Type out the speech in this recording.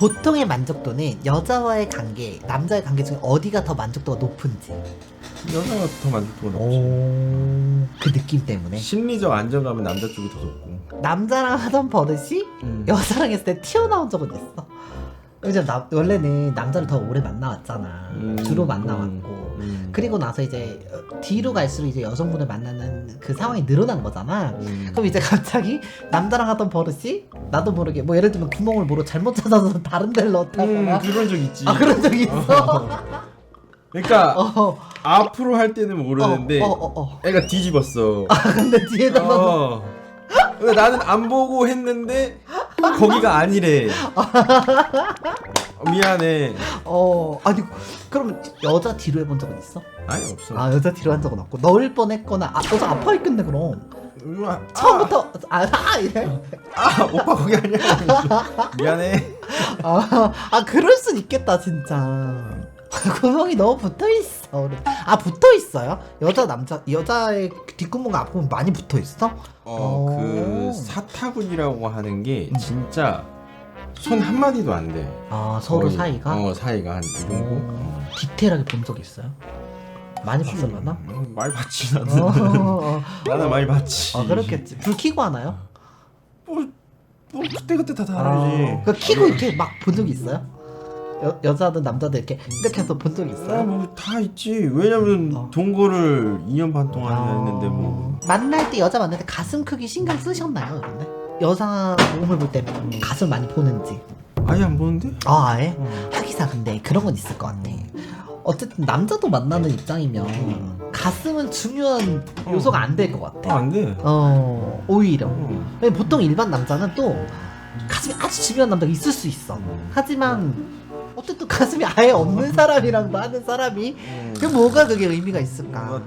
보통의 만족도는 여자와의 관계, 남자의 관계 중에 어디가 더 만족도가 높은지. 여자가 더 만족도가 높지. 오, 그 느낌 때문에. 심리적 안정감은 남자 쪽이 더 높고. 남자랑 하던 버릇이 음. 여자랑 했을 때 튀어나온 적은 있어. 왜냐면 나, 원래는 남자를 더 오래 만나왔잖아. 음, 주로 음, 만나왔고. 음. 그리고 나서 이제 어, 뒤로 갈수록 이제 여성분을 만나는 그 상황이 늘어난 거잖아. 음. 그럼 이제 갑자기 남자랑 하던 버릇이 나도 모르게 뭐 예를 들면 구멍을 모르고 잘못 찾아서 다른 데를 음, 넣었다거나 그런 적 있지. 아 그런 적 있어. 그러니까 어, 앞으로 할 때는 모르는데 어, 어, 어, 어. 애가 뒤집었어. 아 근데 뒤에다가 어. 나는 안 보고 했는데 거기가 아니래. 어, 미안해. 어 아니 그럼 여자 뒤로 해본 적은 있어? 아니 없어. 아 여자 뒤로 한 적은 없고 넣을 뻔했거나 아 여자 아파 있겠네 그럼 음, 아, 처음부터 아, 아 이래 아, 아 오빠 거기 아니야. 미안해. 아, 아 그럴 순 있겠다 진짜 구멍이 너무 붙어 있어 아 붙어 있어요 여자 남자 여자의 뒷구멍 앞부분 많이 붙어 있어 어, 오. 그 사타구니라고 하는 게 진짜 손 한 마디도 안 돼. 아 서로 거의. 사이가 어 사이가 한 이 정도. 어, 디테일하게 본 적 있어요 많이 봤을라나 음, 많이 봤지 어, 나는. 어, 어. 나는 많이 봤지. 아 그렇겠지 불 켜고 하나요? 뭐, 뭐 그때 그때 다 다르지. 그 키고 이렇게 막 본 적 있어요? 여, 여자든 남자든 이렇게 이렇게 해서 본 적 있어요? 아 뭐다 있지. 왜냐면 어. 동거를 2년 반 동안 아. 했는데 뭐. 만날 때 여자 만날 때 가슴 크기 신경 쓰셨나요, 그런데? 여자 몸을 볼 때 가슴 많이 보는지. 아예 안 보는데? 아, 아예? 어. 하기사 근데 그런 건 있을 것 같아. 어쨌든 남자도 만나는 입장이면 가슴은 중요한 요소가 안 될것 어, 같아. 안 돼. 어, 오히려. 어. 왜냐면 보통 일반 남자는 또 가슴이 아주 중요한 남자가 있을 수 있어. 하지만 어쨌든 가슴이 아예 없는 사람이랑도 하는 사람이 그 뭐가 그게 의미가 있을까?